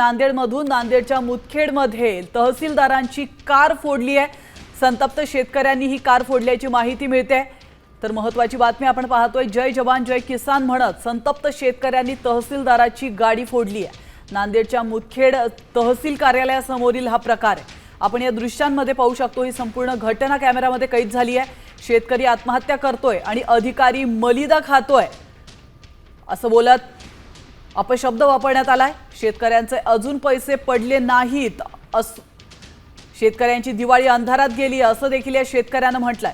नांदेडमधून नांदेडच्या मुदखेडमध्ये तहसीलदारांची कार फोडली आहे. संतप्त शेतकऱ्यांनी ही कार फोडल्याची माहिती मिळते. तर महत्वाची बातमी आपण पाहतोय जय जवान जय किसान म्हणत संतप्त शेतकऱ्यांनी तहसीलदाराची गाडी फोडली आहे. नांदेडच्या मुदखेड तहसील कार्यालयासमोरील हा प्रकार आहे. आपण या दृश्यांमध्ये पाहू शकतो ही संपूर्ण घटना कॅमेऱ्यामध्ये कैद झाली आहे. शेतकरी आत्महत्या करतोय आणि अधिकारी मलिदा खातोय. असं बोलत अपशब्द वापरण्यात आलाय. शेतकऱ्यांचे अजून पैसे पडले नाहीत अस शेतकऱ्यांची दिवाळी अंधारात गेली असं देखील या शेतकऱ्यानं म्हटलंय.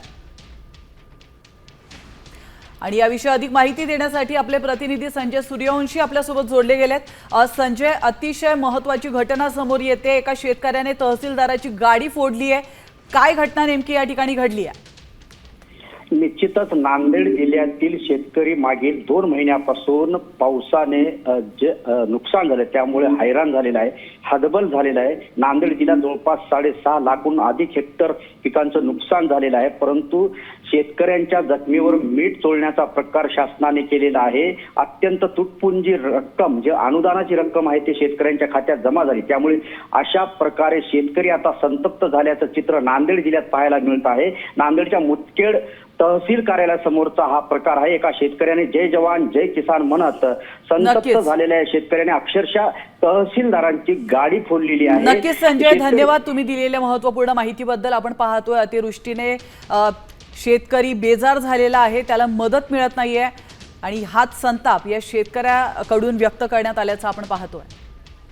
आणि याविषयी अधिक माहिती देण्यासाठी आपले प्रतिनिधी संजय सूर्यवंशी आपल्यासोबत जोडले गेलेत. संजय अतिशय महत्वाची घटना समोर येते. एका शेतकऱ्याने तहसीलदाराची गाडी फोडली आहे काय घटना नेमकी या ठिकाणी घडली आहे निश्चितच नांदेड जिल्ह्यातील शेतकरी मागील दोन महिन्यापासून पावसाने जे नुकसान झालं त्यामुळे हैराण झालेला आहे हदबल झालेला आहे. नांदेड जिल्ह्यात जवळपास साडेसहा लाखहून अधिक हेक्टर पिकांचं नुकसान झालेलं आहे परंतु शेतकऱ्यांच्या जखमीवर मीठ चोळण्याचा प्रकार शासनाने केलेला आहे. अत्यंत तुटपुंजी रक्कम जे अनुदानाची रक्कम आहे ते शेतकऱ्यांच्या खात्यात जमा झाली. त्यामुळे अशा प्रकारे शेतकरी आता संतप्त झाल्याचं चित्र नांदेड जिल्ह्यात पाहायला मिळत आहे. नांदेडच्या मुतखेड तहसील कार्यालयासमोरचा हा प्रकार आहे. एका शेतकऱ्याने जय जवान जय किसान म्हणत संतप्त. झालेल्या या शेतकऱ्याने अक्षरशः तहसीलदारांची गाडी फोडलेली आहे. नक्कीच संजय धन्यवाद तुम्ही दिलेल्या महत्त्वपूर्ण माहितीबद्दल. आपण पाहतोय अतिवृष्टीने शेतकरी बेजार झालेला आहे. त्याला मदत मिळत नाहीये. आणि हाच संताप या शेतकऱ्याकडून व्यक्त करण्यात आल्याचं आपण पाहतोय.